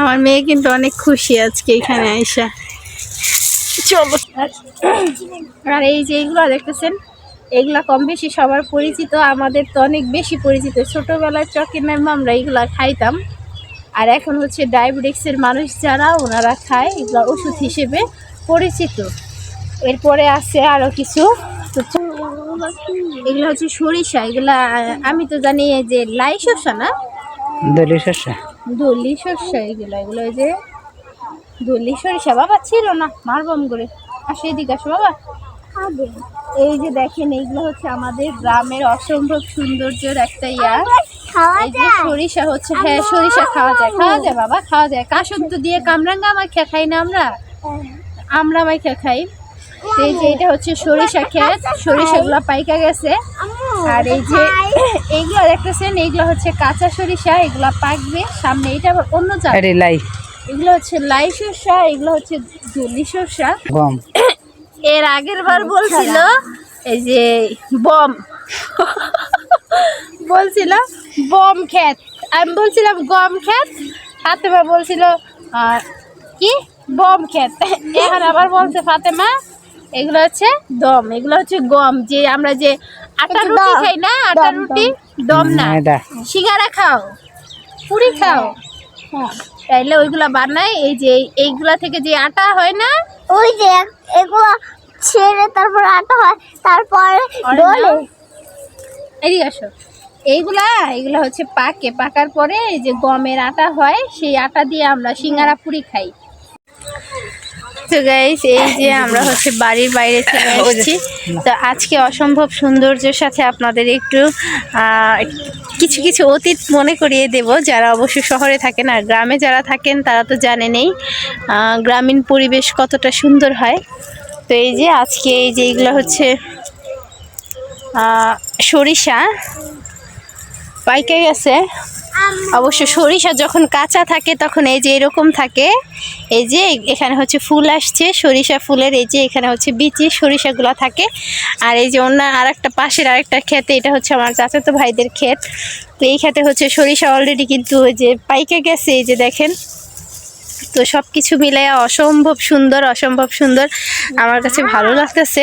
আমার মেয়ে কিন্তু অনেক খুশি আজকে এখানে আইসা। চলো। আর এই যে এইগুলো দেখতেছেন এগুলা কম বেশি সবার পরিচিত আমাদের তো অনেক বেশি পরিচিত। ছোটবেলায় চকের নামে আমরা এগুলা খাইতাম। আর এখন হচ্ছে ডায়াবেটিক্সের মানুষ যারা ওনারা খায় এগুলা ওষুধ হিসেবে পরিচিত। এরপরে আছে আরও কিছু। এগুলো হচ্ছে সরিষা এগুলা আমি তো জানি এই যে লাই শসা না? শস্য দলি সরষা এগুলো এগুলো ওই যে দলি সরিষা বাবা ছিল না মারবম করে। আসো এদিকে আসো বাবা। এই যে দেখেন এইগুলো হচ্ছে আমাদের গ্রামের অসম্ভব সৌন্দর্যের একটা ইয়া। সরিষা হচ্ছে হ্যাঁ সরিষা খাওয়া যায় খাওয়া যায় বাবা খাওয়া যায়। কাসুদ্দ দিয়ে কামরাঙ্গা মাখা খাই না আমরা। আমরা মাখা খাই। তো এই যে এটা হচ্ছে সরিষা ক্ষেত। সরিষাগুলো পাইকা গেছে। আর এই যে এইগুলো দেখতেছেন এইগুলো হচ্ছে কাঁচা সরিষা এগুলো পাকবে সামনে। এটা আবার অন্য জাত। লাই। এগুলো হচ্ছে লাই সরষা এগুলো হচ্ছে জলি সরষা। গম। এর আগের বার বলছিল এই যে বম। বলছিল বম ক্ষেত। আমি বলছিলাম গম ক্ষেত। ফাতেমা বলছিল কি? বম ক্ষেত। এখন আবার বলছে ফাতেমা এগুলো হচ্ছে দম এগুলো হচ্ছে গম যে আমরা যে আটা রুটি খাই না আটা রুটি দম না। সিঙ্গারা খাও পুরি খাও। তাইলে ওইগুলা বানাই এই যে এইগুলা থেকে যে আটা হয় না? ওই যে এগুলো ছেড়ে তারপর আটা হয় তারপর এদিকে আসো। এইগুলা এইগুলা হচ্ছে পাকে। পাকার পরে এই যে গমের আটা হয় সেই আটা দিয়ে আমরা সিঙ্গারা পুরি খাই। তো গাইস এই যে আমরা হচ্ছে বাড়ির বাইরে চলে এসেছি। তো আজকে অসম্ভব সৌন্দর্যের সাথে আপনাদের একটু কিছু কিছু অতীত মনে করিয়ে দেব। যারা অবশ্য শহরে থাকেন আর গ্রামে যারা থাকেন তারা তো জানেনই গ্রামীণ পরিবেশ কতটা সুন্দর হয়। তো এই যে আজকে এই যে এইগুলো হচ্ছে সরিষা পাইকে গেছে অবশ্য সরিষা যখন কাঁচা থাকে, তখন এই যে এরকম থাকে, এই যে এখানে হচ্ছে ফুল আসছে, সরিষা ফুলের এই যে এখানে হচ্ছে বিচি সরিষাগুলো থাকে। আর এই যে অন্য আর একটা পাশের আরেকটা খেতে এটা হচ্ছে আমার চাচাতো ভাইদের ক্ষেত। তো এই ক্ষেতে হচ্ছে সরিষা অলরেডি কিন্তু ওই যে পাইকে গেছে, এই যে দেখেন। তো সব কিছু মিলে অসম্ভব সুন্দর অসম্ভব সুন্দর। আমার কাছে ভালো লাগতেছে।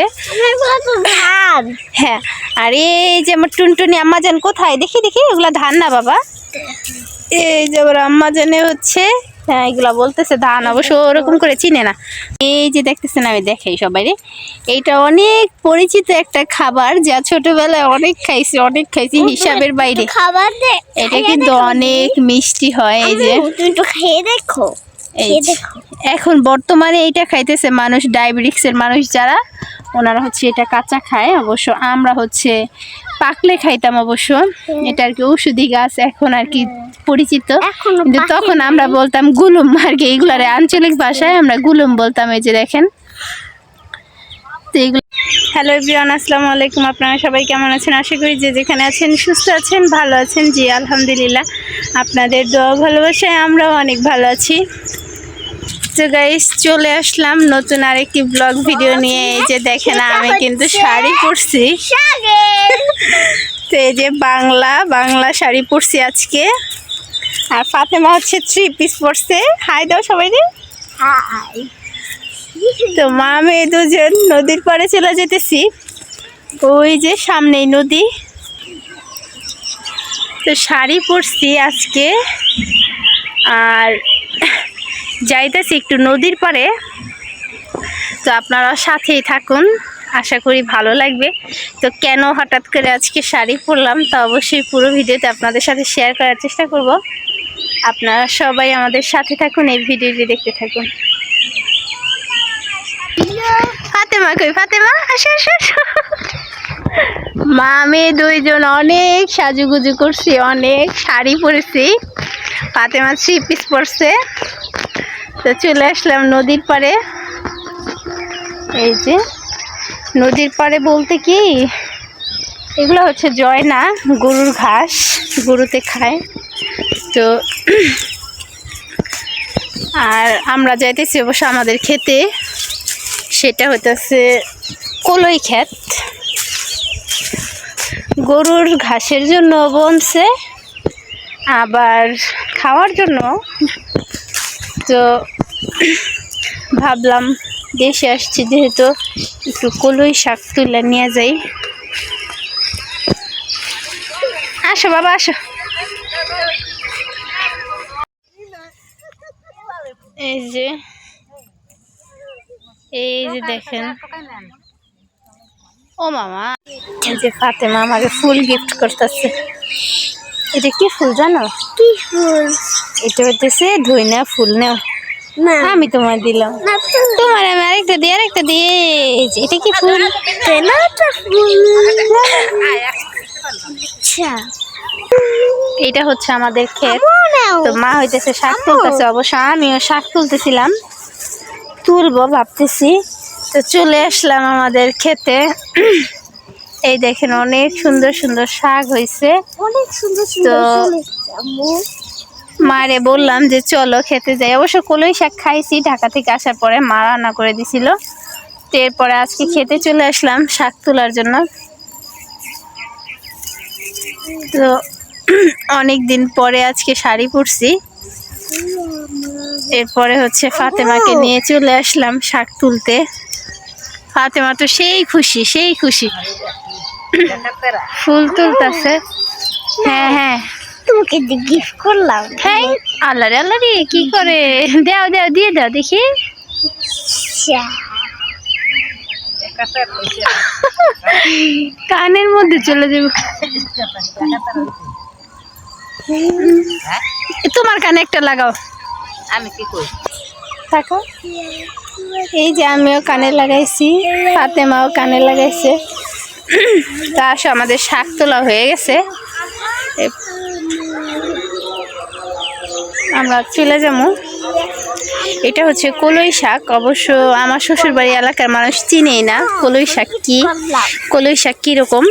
হ্যাঁ আর এই যে আমার টুনটুনি আম্মা জান কোথায়? দেখি দেখি এগুলা ধান না বাবা? এই যে আমার আম্মা জানে হচ্ছে হ্যাঁ এগুলা বলতেছে ধান অবশ্য ওরকম করে চিনে না। এই যে দেখতেছেন আমি দেখাই সবাই এইটা অনেক পরিচিত একটা খাবার যা ছোটবেলায় অনেক খাইছি অনেক খাইছি হিসাবের বাইরে। খাবার এটা কিন্তু অনেক মিষ্টি হয় এই যে। তুমি একটু খেয়ে দেখো। এই এখন বর্তমানে এইটা খাইতেছে মানুষ ডায়াবেটিক্সের মানুষ যারা ওনারা হচ্ছে এটা কাঁচা খায় অবশ্য। আমরা হচ্ছে পাকলে খাইতাম অবশ্য। এটা আর কি ঔষধি গাছ এখন আর কি পরিচিত। কিন্তু তখন আমরা বলতাম গুলুম আর কি এগুলার আঞ্চলিক ভাষায় আমরা গুলুম বলতাম এই যে দেখেন। তো এইগুলো হ্যালো এভরিওয়ান আসসালামু আলাইকুম। আপনারা সবাই কেমন আছেন? আশা করি যে যেখানে আছেন সুস্থ আছেন ভালো আছেন। জি আলহামদুলিল্লাহ। আপনাদের দোয়া ভালোবাসায় আমরাও অনেক ভালো আছি। তো গাইস চলে আসলাম নতুন আরেকটি ব্লগ ভিডিও নিয়ে। এই যে দেখেন আমি কিন্তু শাড়ি পরছি। তো এই যে বাংলা বাংলা শাড়ি পরছি আজকে। আর ফাতেমা হচ্ছে থ্রি পিস পরছে। হাই দাও সবাই রে হাই তো মা মেয়ে দুজন নদীর পাড়ে চলে যেতেছি, ওই যে সামনেই নদী। তো শাড়ি পরছি আজকে, আর যাইতেছি একটু নদীর পাড়ে। তো আপনারা সাথেই থাকুন, আশা করি ভালো লাগবে। তো কেন হঠাৎ করে আজকে শাড়ি পরলাম তা অবশ্যই পুরো ভিডিওতে আপনাদের সাথে শেয়ার করার চেষ্টা করব। আপনারা সবাই আমাদের সাথে থাকুন, এই ভিডিওটি দেখতে থাকুন। ফাতেমা কই? ফাতেমা, আসো আসো মা মেয়ে দুইজন অনেক সাজুগুজু করছি, অনেক শাড়ি পরেছি। ফাতেমা থ্রি পিস পরছে। তো চলে আসলাম নদীর পাড়ে। এই যে, নদীর পাড়ে বলতে কি? এগুলো হচ্ছে জয় না গরুর ঘাস, গরুতে খায়। তো আর আমরা যাইতেছি অবশ্য আমাদের খেতে। সেটা হইতেছে কলই ক্ষেত। গরুর ঘাসের জন্য বনছে, আবার খাওয়ার জন্য। তো ভাবলাম দেশে আসছি, যেহেতু একটু কলই শাক তুলে নিয়ে যাই। আসো বাবা, আসো। এই যে এই যে দেখেন। ও মামা। এই যে ফাতেমা আমাকে ফুল গিফট করতেছে। এটা কি ফুল জানো? কি ফুল? এটা হচ্ছে ধইনা ফুল নাও। না। আমি তোমার দিলাম। তোমার আমি আরেকটা দিয়ে আরেকটা দিয়ে এই যে, এটা কি ফুল? আচ্ছা। এটা হচ্ছে আমাদের ক্ষেত। তো মা হইতেছে শাক তুলতেছে অবশ্য আমিও শাক তুলতেছিলাম। তুলবো ভাবতেছি। তো চলে আসলাম আমাদের খেতে। এই দেখেন অনেক সুন্দর সুন্দর শাক হয়েছে অনেক সুন্দর তো- মারে বললাম যে চলো খেতে যাই। অবশ্য কলই শাক খাইছি ঢাকা থেকে আসার পরে মা রান্না করে দিছিল। তো এরপরে আজকে খেতে চলে আসলাম শাক তোলার জন্য। তো অনেক দিন পরে আজকে শাড়ি পরছি। এরপরে হচ্ছে ফাতেমাকে নিয়ে চলে আসলাম শাক তুলতে। ফাতেমা তো সেই খুশি সেই খুশি। ফুল তুলতেছে। হ্যাঁ হ্যাঁ। তোমাকে গিফট করলাম। হ্যাঁ আল্লাহ আল্লাহ রে কি করে? দেও দেও দিয়ে দাও দেখি। কানের মধ্যে চলে যাব। তোমার কানে একটা লাগাও। আমি কি করি? থাকো এই যে আমিও কানে লাগাইছি ফাতেমাও কানে লাগাইছে। তা আসো আমাদের শাক তোলা হয়ে গেছে। আমরা চলে যাব। এটা হচ্ছে কলই শাক। অবশ্য আমার শ্বশুরবাড়ি এলাকার মানুষ চিনেই না কলই শাক কি কলই শাক কীরকম।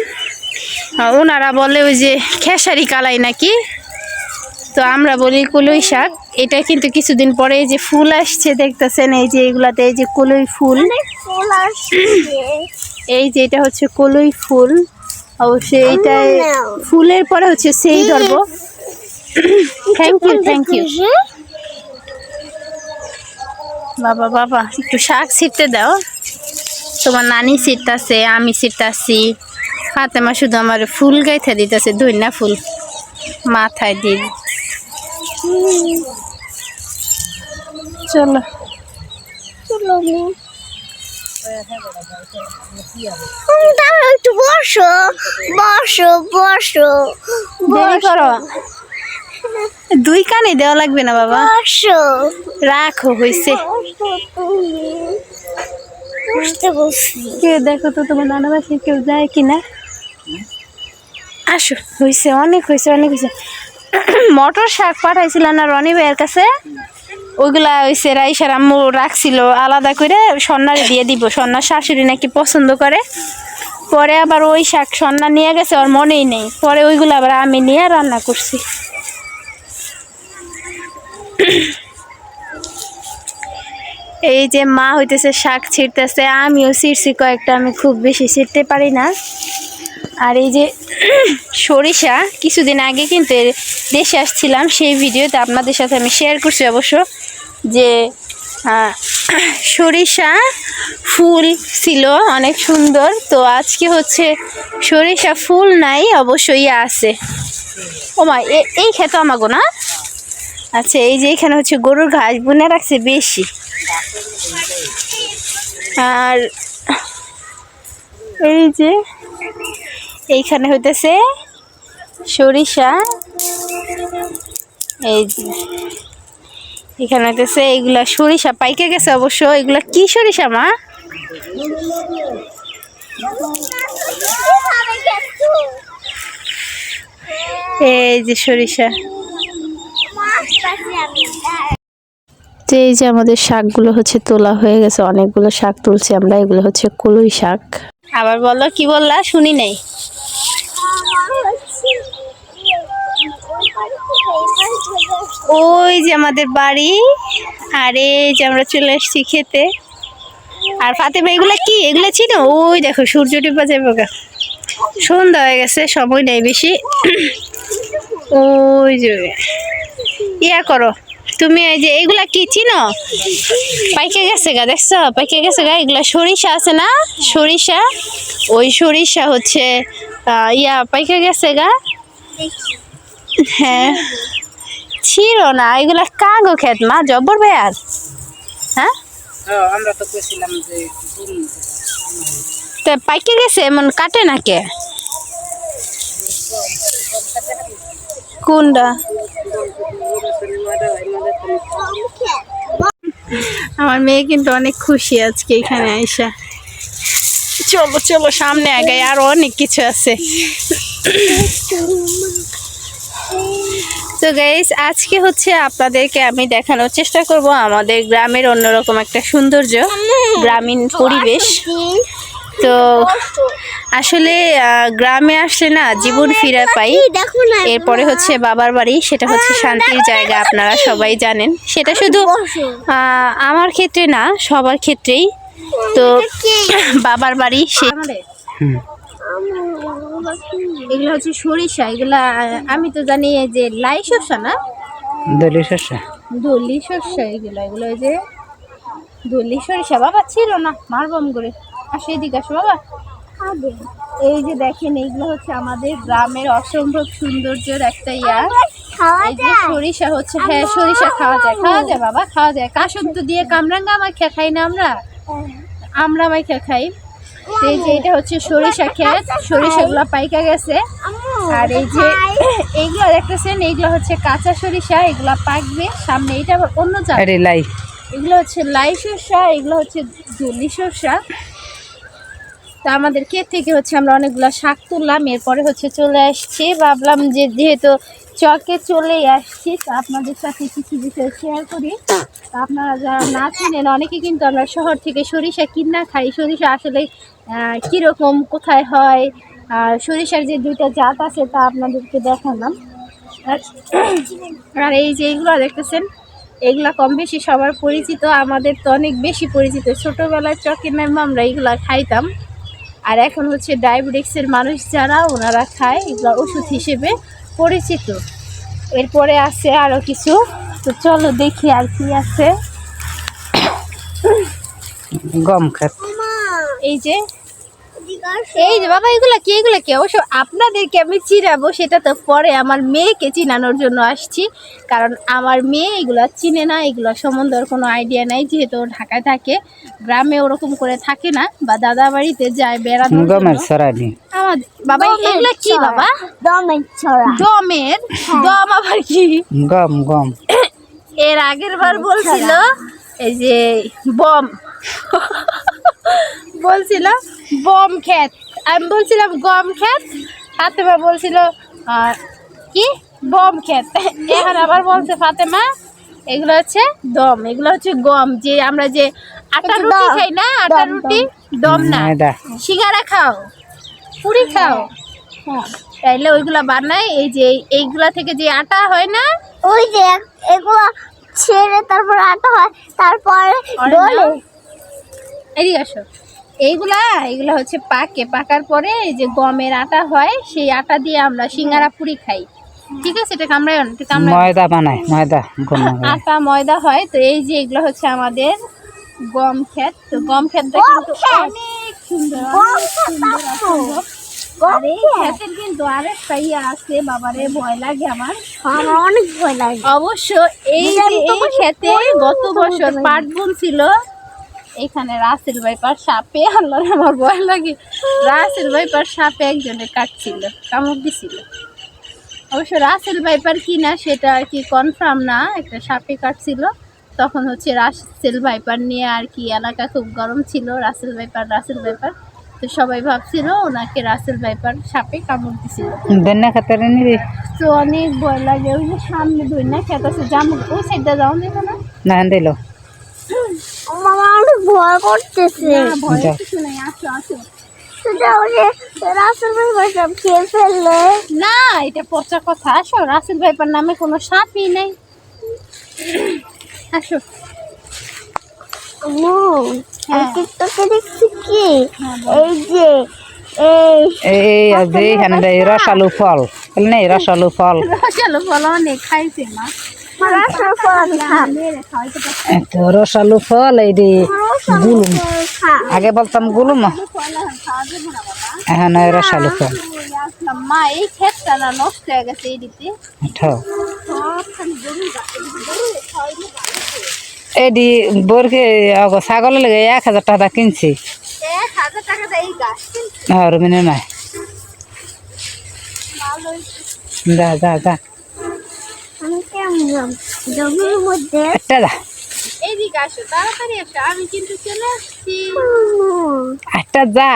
ওনারা বলে ওই যে খেসারি কালাই নাকি? তো আমরা বলি কলই শাক। এটা কিন্তু কিছুদিন পরে যে ফুল আসছে দেখতেছেন এই যে এগুলাতে এই যে কলই ফুল। এই যে এটা হচ্ছে কলই ফুল। অবশ্যই এইটা ফুলের পরে হচ্ছে সেই ধরবো। থ্যাংক ইউ থ্যাংক ইউ বাবা বাবা একটু শাক ছিটতে দাও। তোমার নানি ছিটতাছে আমি ছিটতাছি। ফাতেমা শুধু আমার ফুল গাইতে দিতেছে ধন্যা ফুল। মাথায় দিয়ে চলো। চলো একটু বসো বসো বসো দেরি করো। দুই কানে দেওয়া লাগবে না বাবা। বসো। রাখো হয়েছে কেউ দেখো তো তোমার নানা বাসে কেউ যায় কিনা? আসো হয়েছে অনেক হয়েছে অনেক হয়েছে মটর শাক পাঠাইছিলাম না রনি ভাইয়ের কাছে? ওইগুলা হয়েছে রাইসার আম্মু রাখছিল, আলাদা করে সন্ন্যারে দিয়ে দিব। সন্ন্যার শাশুড়ি নাকি পছন্দ করে। পরে আবার ওই শাক সন্না নিয়ে গেছে, ওর মনেই নেই। পরে ওইগুলো আবার আমি নিয়ে রান্না করছি। এই যে মা হইতেছে, শাক ছিঁড়তেছে, আমিও ছিঁড়ছি কয়েকটা, আমি খুব বেশি ছিঁড়তে পারি না। আর এই যে সরিষা, কিছুদিন আগে কিন্তু দেশে আসছিলাম সেই ভিডিওতে আপনাদের সাথে আমি শেয়ার করছি অবশ্য যে সরিষা ফুল ছিল অনেক সুন্দর। তো আজকে হচ্ছে সরিষা ফুল নাই, অবশ্যই আছে। ও মা, এ- এই খেতো আমাগো না? আচ্ছা এই যে এখানে হচ্ছে গরুর ঘাস, বুনে রাখছে বেশি। আর এই যে এইখানে হইতেছে সরিষা। এই যে, এখানে হইতেছে এইগুলা সরিষা। পাইকে গেছে অবশ্য, এগুলা কি সরিষা, মা? এই যে সরিষা। তো এই যে আমাদের শাকগুলো হচ্ছে তোলা হয়ে গেছে, অনেকগুলো শাক তুলছি আমরা, এগুলো হচ্ছে কলুই শাক। আবার বলো, কি বললা? শুনি নাই। ওই যে আমাদের বাড়ি, আর এই যে আমরা চলে এসেছি খেতে। আর ফাতেমা, এগুলো কি? এগুলো ছিল ওই দেখো, সূর্য টিপা যাবে। সন্ধ্যা হয়ে গেছে, সময় নেই বেশি। ওই যে, ইয়া করো। তুমি এই যে এগুলা কি চিনো? পাইকে গেছে গা দেখছ? পাইকে গেছে গা এগুলা সরিষা আছে না? সরিষা? ওই সরিষা হচ্ছে ইয়া পাইকে গেছে গা? হ্যাঁ। ছিল না এগুলা কাগো খেত মা জব্বর ভাই আর হ্যাঁ আমরা তো কইছিলাম যে তা পাইকে গেছে এমন কাটে না কে কোনটা? আমার মেয়ে কিন্তু অনেক খুশি আজকে এখানে আইসা। চলো চলো, সামনে আগে আরও অনেক কিছু আছে। তো গাইস আজকে হচ্ছে আপনাদেরকে আমি দেখানোর চেষ্টা করব আমাদের গ্রামের অন্যরকম একটা সৌন্দর্য, গ্রামীণ পরিবেশ। তো আসলে গ্রামে আসলে না জীবন ফিরে পাই। এরপরে হচ্ছে বাবার বাড়ি সেটা হচ্ছে শান্তির জায়গা আপনারা সবাই জানেন। সেটা শুধু আমার ক্ষেত্রে না সবার ক্ষেত্রেই। তো বাবার বাড়ি সে এগুলো হচ্ছে সরিষা এগুলা আমি তো জানি এই যে লাই শস্য না? দলি শস্য দলি সরিষা এগুলো এগুলো ওই যে দলি সরিষা। বাবা ছিল না মারবম করে। আসে এদিকে আসো বাবা। এই যে দেখেন এইগুলো হচ্ছে আমাদের গ্রামের অসম্ভব সৌন্দর্যের একটা ইয়া। এই যে সরিষা হচ্ছে হ্যাঁ সরিষা খাওয়া যায় খাওয়া যায়। বাবা খাওয়া যায়। কাসুন্দ দিয়ে কামরাঙ্গা? মাখা খাই না আমরা। আমরা মাখা খাই। এই যে এটা হচ্ছে সরিষা ক্ষেত সরিষাগুলো পাইকা গেছে। আর এই যে এইগুলো দেখতেছেন এইগুলো হচ্ছে কাঁচা সরিষা এগুলো পাকবে সামনে। এটা অন্য জাত। আরে এগুলো হচ্ছে লাই শসা এগুলো হচ্ছে জলি শসা তা আমাদের ক্ষেত থেকে হচ্ছে আমরা অনেকগুলো শাক তুললাম, এরপরে হচ্ছে চলে আসছি। ভাবলাম যে যেহেতু চকে চলেই আসছি, তা আপনাদের সাথে কিছু বিষয় শেয়ার করি। তা আপনারা যারা না চিনেন, অনেকে কিন্তু আমরা শহর থেকে সরিষা কিনা খাই। সরিষা আসলে কীরকম, কোথায় হয়, আর সরিষার যে দুইটা জাত আছে তা আপনাদেরকে দেখালাম। আর এই যে এইগুলো দেখতেছেন, এগুলা কম বেশি সবার পরিচিত। আমাদের তো অনেক বেশি পরিচিত। ছোটোবেলায় চকের নামে আমরা এগুলা খাইতাম। আর এখন হচ্ছে ডায়াবেটিক্সের মানুষ যারা ওনারা খায় এগুলো ওষুধ হিসেবে পরিচিত। এরপরে আছে আরও কিছু। তো চলো দেখি আর কি আছে। গম খাত এই যে এই যে বাবা এগুলা কি এগুলা কি? অবশ্য আপনাদেরকে আমি চিনাবো সেটা তো পরে আমার মেয়েকে চিনানোর জন্য আসছি। কারণ আমার মেয়ে এগুলা চিনে না এগুলো সম্বন্ধে ওর কোনো আইডিয়া নাই যেহেতু ঢাকায় থাকে। গ্রামে ওরকম করে থাকে না বা দাদা বাড়িতে যায় বেড়ানোর জন্য। আমার বাবা এগুলা কি বাবা? দমের ছড়া। দমের? দম আবার কি? গম গম। এর আগের বার বলছিল এই যে বম। বলছিল বম ক্ষেত। আমি বলছিলাম গম ক্ষেত? ফাতেমা বলছিল কি? বম ক্ষেত। এখন আবার বলছে ফাতেমা এগুলো হচ্ছে দম এগুলো হচ্ছে গম। যে আমরা যে আটা রুটি খাই না আটা রুটি দম। না। সিঙ্গারা খাও পুরি খাও। তাইলে ওইগুলা বানাই এই যে এইগুলা থেকে যে আটা হয় না? ওই যে এগুলো ছেড়ে তারপর আটা হয় তারপরে। এদিকে আসো। এইগুলা এগুলা হচ্ছে পাকে। পাকার পরে এই যে গমের আটা হয় সেই আটা দিয়ে আমরা সিঙ্গারা পুরি খাই। ঠিক আছে? এটা কামড়ায় না, এটা কামড়ায়। ময়দা বানায় ময়দা গম আটা ময়দা হয়। তো এই যে এগুলো হচ্ছে আমাদের গম ক্ষেত। তো গম ক্ষেতটা কিন্তু? অনেক সুন্দর গম অনেক ক্ষেত সুন্দর। আসো। অসম্ভব। আর এই ক্ষেতের কিন্তু আরেকটা ইয়ে আছে বাবারে ভয় লাগে আমার। আমার অনেক ভয় লাগে। অবশ্য এই যে এই ক্ষেতে গত বছর বলব। পাট বুন ছিল এখানে রাসেল ভাইপার সাপে আল্লাহ আমার ভয় লাগে। রাসেল ভাইপার সাপে একজনের কাটছিল কামড় দিছিল। অবশ্য রাসেল ভাইপার কি না সেটা আর কি কনফার্ম না একটা সাপে কাটছিল। তখন হচ্ছে রাসেল ভাইপার নিয়ে আর কি এলাকা খুব গরম ছিল রাসেল ভাইপার রাসেল ভাইপার তো সবাই ভাবছিল ওনাকে রাসেল ভাইপার সাপে কামড় দিছিল। ধন্যা খাতারে নিবি? তো অনেক ভয় লাগে ওই যে সামনে না খেত আছে জামু ওই সাইডটা যাও না? না দিল। মামা! ভয় করতেছে। না না এটা পচা কথা আসো রাসেল ভাইপার নামে কোনো সাপই নেই। আসো। হ্যাঁ। টিকটকে দেখছি কি? হ্যাঁ, এই যে এই এই আর যে এখানে রসালু ফল। নেই রসালু ফল। রসালো ফল অনেক খাইছে মা। এত রসালো ফল, এই রে গুলুম। আগে বলতাম গুলুম। এখন রসালো ফল। এডি বরকে অগ ছাগলের লেগে এক হাজার টাকা কিনছি। আর মিনে নাই। যা যা যা আমি কেমন জমির মধ্যে একটা যা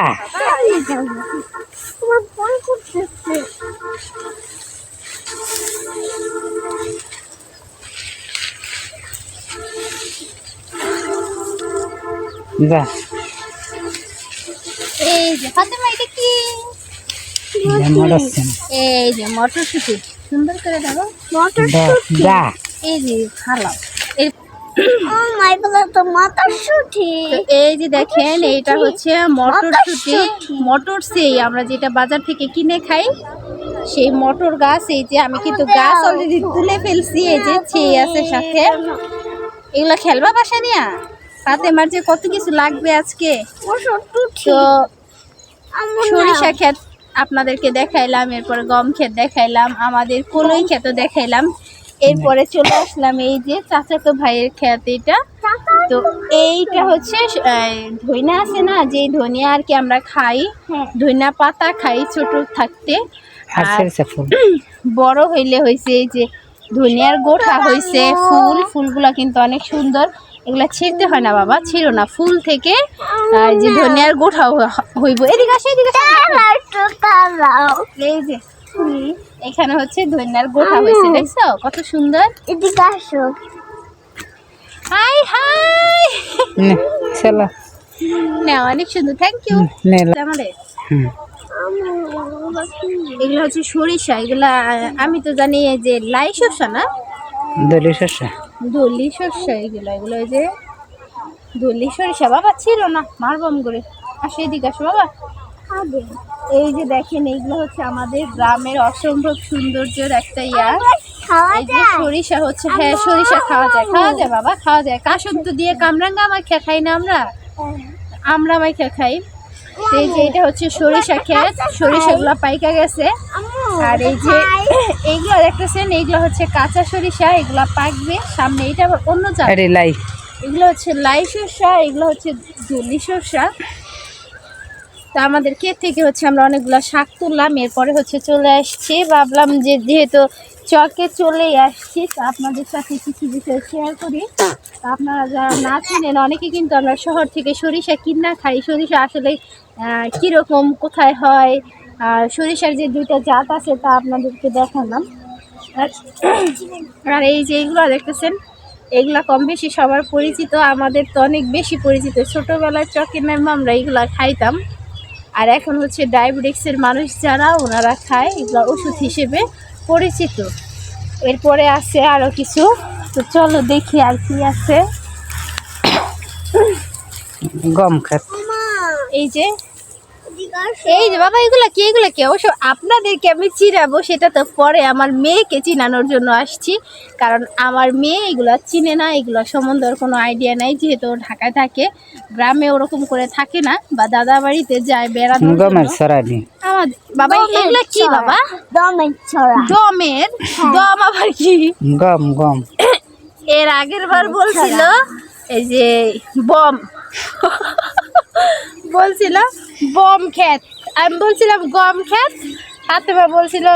যা এই যে ফাতেমা এটা কি? এই যে মটরশুঁটি। সুন্দর করে দেখো। মটর যা, যা এই যে খালাম এই ও মাই গড তো মটরশুঁটি। এই যে দেখেন এইটা হচ্ছে মটরশুঁটি। মটরশুঁটি। মটর সেই আমরা যেটা বাজার থেকে কিনে খাই সেই মটর গাছ এই যে আমি কিন্তু গাছ অলরেডি তুলে ফেলছি এই যে ছেয়ে আছে সাথে। এগুলো খেলবা বাসা নিয়া ফাতেমার যে কত কিছু লাগবে আজকে? তো সরিষা ক্ষেত আপনাদেরকে দেখাইলাম এরপরে গম ক্ষেত দেখাইলাম আমাদের কলই ক্ষেত দেখাইলাম। এরপরে চলে আসলাম এই যে চাচাতো ভাইয়ের ক্ষেত এটা। তো এইটা হচ্ছে আহ, ধইনা আছে না? যে ধনিয়া আর কি আমরা খাই হ্যাঁ। ধইনা পাতা খাই ছোট থাকতে। বড় হইলে হয়েছে এই যে ধনিয়ার গোঠা হয়েছে ফুল। ফুলগুলা কিন্তু অনেক সুন্দর। এগুলা ছিঁড়তে হয় না বাবা ছিল না। ফুল থেকে যে ধনিয়ার গোঠা হইব। এদিকে আসো এদিকে এই যে এখানে হচ্ছে ধনিয়ার গোঠা হয়েছে দেখছ? কত সুন্দর। এদিকে আসো। Hi hi. চলো না অনেক সুন্দর। থ্যাংক ইউ আমাদের। এগুলো হচ্ছে সরিষা। এগুলা আমি তো জানি এই যে লাই শস্য না? দলি শস্য দলি সরষা এগুলো এগুলো এই যে দলি সরিষা বাবা ছিল না মারবম করে। আসো এদিকে আসো বাবা। এই যে দেখেন এইগুলো হচ্ছে আমাদের গ্রামের অসম্ভব সৌন্দর্যের একটা ইয়া। সরিষা হচ্ছে হ্যাঁ সরিষা খাওয়া যায় খাওয়া যায় বাবা খাওয়া যায়। কাসব দিয়ে কামরাঙ্গা মাখা খাই না আমরা? আমরা মাখা খাই। এই যে এটা হচ্ছে সরিষা ক্ষেত। সরিষাগুলো পাইকা গেছে। আর এই যে এইগুলো দেখতেছেন এইগুলো হচ্ছে কাঁচা সরিষা এগুলো পাকবে সামনে। এটা আবার অন্য জাত। এডি লাই। এগুলো হচ্ছে লাই সরষা এগুলো হচ্ছে জলি শসা তা আমাদের ক্ষেত থেকে হচ্ছে আমরা অনেকগুলো শাক তুললাম। এরপরে হচ্ছে চলে আসছি। ভাবলাম যে যেহেতু চকে চলেই আসছি তা আপনাদের সাথে কিছু বিষয় শেয়ার করি। তা আপনারা যারা না চিনেন অনেকে কিন্তু আমরা শহর থেকে সরিষা কিনা খাই। সরিষা আসলে কীরকম, কোথায় হয়? আর সরিষার যে দুইটা জাত আছে, তা আপনাদেরকে দেখালাম। আর এই যে এইগুলো দেখতেছেন, এগুলা কম বেশি সবার পরিচিত, আমাদের তো অনেক বেশি পরিচিত। ছোটোবেলায় চকের নামে আমরা এগুলা খাইতাম। আর এখন হচ্ছে ডায়াবেটিক্সের মানুষ যারা, ওনারা খায় এগুলা ওষুধ হিসেবে পরিচিত। এরপরে আছে আরও কিছু। তো চলো দেখি আর কি আছে। গম খাত এই যে এই যে বাবা এগুলা কি এগুলা কি? অবশ্য আপনাদেরকে আমি চিনাবো সেটা তো পরে আমার মেয়েকে চিনানোর জন্য আসছি। কারণ আমার মেয়ে এগুলা চিনে না এগুলো সম্বন্ধে ওর কোনো আইডিয়া নাই যেহেতু ঢাকায় থাকে। গ্রামে ওরকম করে থাকে না বা দাদা বাড়িতে যায় আমার বাবা এগুলা কি বাবা? দমের ছড়া দমের? দম আবার কি? গম গম। এর আগের বার বলছিল এই যে বম। বলছিল বম ক্ষেত। আমি বলছিলাম গম ক্ষেত? ফাতেমা বলছিল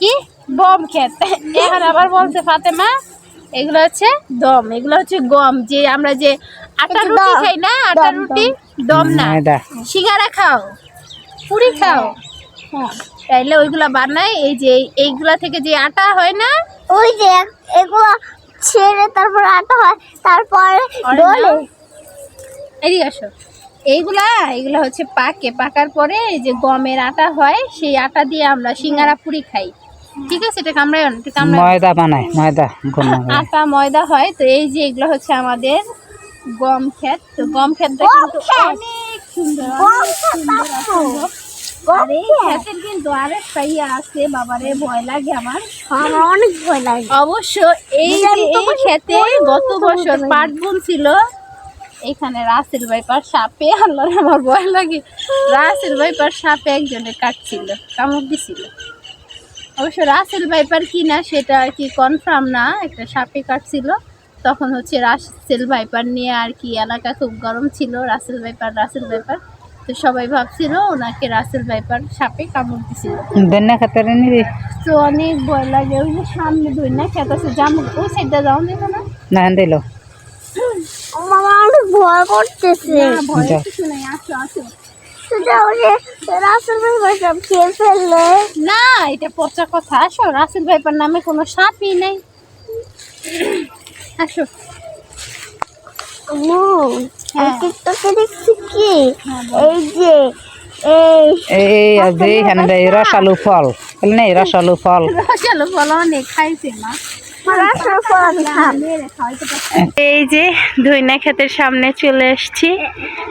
কি? বম ক্ষেত। এখন আবার বলছে ফাতেমা এগুলো হচ্ছে দম এগুলো হচ্ছে গম। যে আমরা যে আটা রুটি খাই না আটা রুটি দম। না। ময়দা সিঙ্গারা খাও পুরি খাও। হ্যাঁ। তাইলে ওইগুলা বানাই এই যে এইগুলা থেকে যে আটা হয় না? ওই যে এগুলো ছেড়ে তারপর আটা হয় তারপরে। এদিকে আসো। এইগুলা এগুলা হচ্ছে পাকে। পাকার পরে এই যে গমের আটা হয় সেই আটা দিয়ে আমরা সিঙ্গারা পুরি খাই। ঠিক আছে? এটা কামড়ায় না এটা কামড়ায়। ময়দা বানায় ময়দা গম আটা ময়দা হয়। তো এই যে এগুলো হচ্ছে আমাদের গম ক্ষেত। তো গম ক্ষেতটা কিন্তু? অনেক সুন্দর। আর এই ক্ষেতের কিন্তু আরেকটা ইয়ে আছে বাবারে ভয় লাগে আমার। আমার অনেক ভয় লাগে। অবশ্য এই যে এই ক্ষেতে গত বছর পাট বুন ছিল এখানে রাসেল ভাইপার সাপে আল্লাহ আমার ভয় লাগে। রাসেল ভাইপার সাপে একজনে কাটছিল কামড় দিছিল। অবশ্য রাসেল ভাইপার কি না সেটা আর কি কনফার্ম না। একটা সাপে কাটছিল তখন হচ্ছে রাসেল ভাইপার নিয়ে আর কি এলাকা খুব গরম ছিল রাসেল ভাইপার রাসেল ভাইপার তো সবাই ভাবছিল ওনাকে রাসেল ভাইপার সাপে কামড় দিছিল। দন্যা খাতারে নিবি? তো অনেক ভয় লাগে ওই যে সামনে না খেতে আছে জামু ওই সাইডটা যাও না। না দিল। খেয়ে ফেললে। না এটা পচা কথা আসো। রাসেল ভাইপার নামে কোনো সাপই নেই। আসো। হ্যাঁ। টিকটকে দেখছি কি? হ্যাঁ, এই যে এই এই আজ এখানে রসালু ফল। বলে নেই রসালু ফল। চলো বলো অনেক খাইছে ফল খাম এই যে ধইনা ক্ষেতের সামনে চলে এসেছি।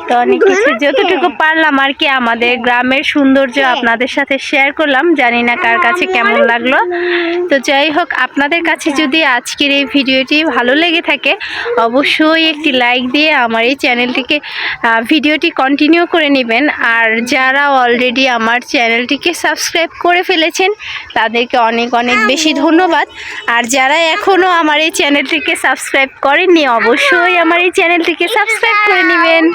তো অনেক কিছু যতটুকু পারলাম আর কি আমাদের গ্রামের সৌন্দর্য আপনাদের সাথে শেয়ার করলাম। জানি না কার কাছে কেমন লাগল। তো যাই হোক আপনাদের কাছে যদি আজকের এই ভিডিওটি ভালো লেগে থাকে অবশ্যই একটি লাইক দিয়ে আমার এই চ্যানেলটিকে ভিডিওটি কন্টিনিউ করে নেবেন। আর যারা অলরেডি আমার চ্যানেলটিকে সাবস্ক্রাইব করে ফেলেছেন তাদেরকে অনেক অনেক বেশি ধন্যবাদ। আর যারা এখনও আমার এই চ্যানেলটিকে সাবস্ক্রাইব করেননি অবশ্যই আমার এই চ্যানেলটিকে সাবস্ক্রাইব করে নেবেন।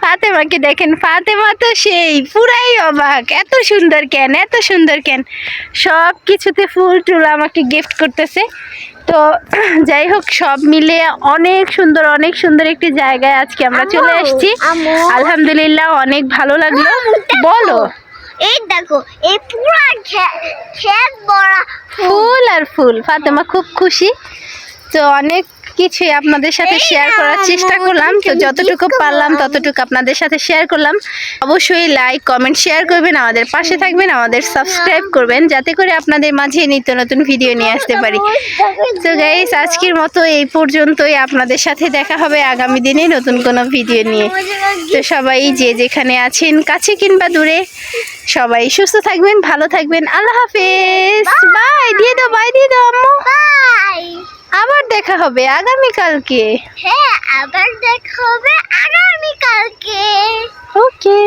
ফাতেমাকে দেখেন ফাতেমা তো সেই পুরাই অবাক এত সুন্দর কেন এত সুন্দর কেন। সব কিছুতে ফুল টুল আমাকে গিফট করতেছে। তো যাই হোক সব মিলে অনেক সুন্দর অনেক সুন্দর একটি জায়গায় আজকে আমরা চলে এসেছি। আলহামদুলিল্লাহ অনেক ভালো লাগল। বলো। এই দেখো এই পুরো খেত ভরা ফুল আর ফুল। ফাতেমা খুব খুশি। তো অনেক কিছুই আপনাদের সাথে শেয়ার করার চেষ্টা করলাম। তো যতটুকু পারলাম ততটুকু আপনাদের সাথে শেয়ার করলাম। অবশ্যই লাইক কমেন্ট শেয়ার করবেন আমাদের পাশে থাকবেন আমাদের সাবস্ক্রাইব করবেন যাতে করে আপনাদের মাঝে নিত্য নতুন ভিডিও নিয়ে আসতে পারি। তো গাইস আজকের মতো এই পর্যন্তই আপনাদের সাথে দেখা হবে আগামী দিনে নতুন কোনো ভিডিও নিয়ে। তো সবাই যে যেখানে আছেন কাছে কিংবা দূরে সবাই সুস্থ থাকবেন ভালো থাকবেন। আল্লাহ হাফেজ। বাই দিয়ে দাও বাই দিয়ে দাও আম্মু। বাই আবার দেখা হবে আগামীকালকে হ্যাঁ আবার দেখা হবে আগামীকালকে ওকে।